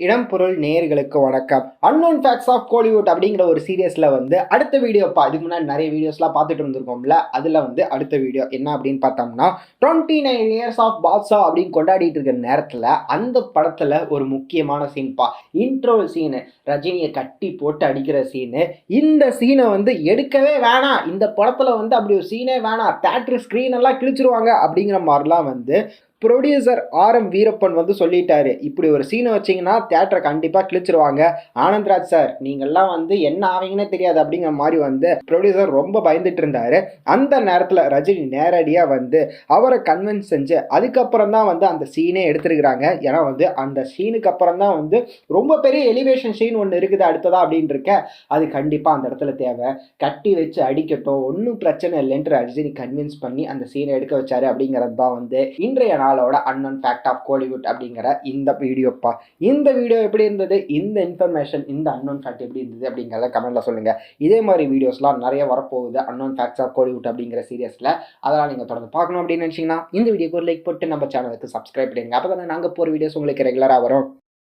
இடம்பொருள் நேயர்களுக்கு வணக்கம். அன்னோன் ஃபேக்ட்ஸ் ஆஃப் கோலிவுட் அப்படிங்கிற ஒரு சீரியஸில் வந்து அடுத்த வீடியோப்பா இதுக்கு முன்னாடி நிறைய வீடியோஸ்லாம் பார்த்துட்டு இருந்திருக்கோம்ல அதில் வந்து அடுத்த வீடியோ என்ன அப்படின்னு பார்த்தோம்னா twenty nine years of Baasha அப்படின்னு கொண்டாடிட்டு இருக்கிற நேரத்தில் அந்த படத்தில் ஒரு முக்கியமான சீன்ப்பா இன்ட்ரோ சீனு ரஜினியை கட்டி போட்டு அடிக்கிற சீனு இந்த சீனை வந்து எடுக்கவே வேணாம். இந்த படத்தில் வந்து அப்படி ஒரு சீனே வேணாம். தேட்ரு ஸ்க்ரீன் எல்லாம் கிழிச்சிருவாங்க அப்படிங்கிற மாதிரிலாம் வந்து ப்ரொடியூசர் ஆர் எம் வீரப்பன் வந்து சொல்லிட்டாரு. இப்படி ஒரு சீனை வச்சிங்கன்னா தேட்டரை கண்டிப்பாக கிழிச்சிருவாங்க. ஆனந்த்ராஜ் சார் நீங்கள்லாம் வந்து என்ன ஆவீங்கன்னே தெரியாது அப்படிங்கிற மாதிரி வந்து ப்ரொடியூசர் ரொம்ப பயந்துட்டு இருந்தார். அந்த நேரத்தில் ரஜினி நேரடியாக வந்து அவரை கன்வின்ஸ் செஞ்சு அதுக்கப்புறம் தான் வந்து அந்த சீனே எடுத்திருக்கிறாங்க. ஏன்னா வந்து அந்த சீனுக்கு அப்புறம் தான் வந்து ரொம்ப பெரிய எலிவேஷன் சீன் ஒன்று இருக்குது அடுத்ததா அப்படின்னு இருக்க. அது கண்டிப்பாக அந்த இடத்துல தேவை. கட்டி வச்சு அடிக்கட்டும் ஒன்றும் பிரச்சனை இல்லைன்ட்டு ரஜினி கன்வின்ஸ் பண்ணி அந்த சீனை எடுக்க வச்சாரு அப்படிங்கிறது தான் வந்து இன்றைய நாளோட அன்னோன் ஃபேக்ட் ஆஃப் கோலிவுட் அப்படிங்கிற இந்த வீடியோப்பா இந்த வீடியோ எப்படி இருந்தது? இந்த இன்ஃபர்மேஷன் இந்த அன்னோன் ஃபேக்ட் எப்படி இருந்தது அப்படிங்கிறத கமெண்ட்டில் சொல்லுங்கள் இதே மாதிரி வீடியோஸ்லாம் நிறைய வரப்போகுது அன்னோன் ஃபேக்ட்ஸ் ஆஃப் கோலிவுட் அப்படிங்கிற சீரியஸில் அதெல்லாம் நீங்கள் தொடர்ந்து பார்க்கணும் அப்படின்னு நினச்சிங்கன்னா இந்த வீடியோக்கு ஒரு லைக் போட்டு நம்ம சேனலுக்கு சப்ஸ்கிரைப் பண்ணிடுங்க. அப்போ தானே நாங்கள் போகிற வீடியோஸ் உங்களுக்கு ரெகுலராக வரும்.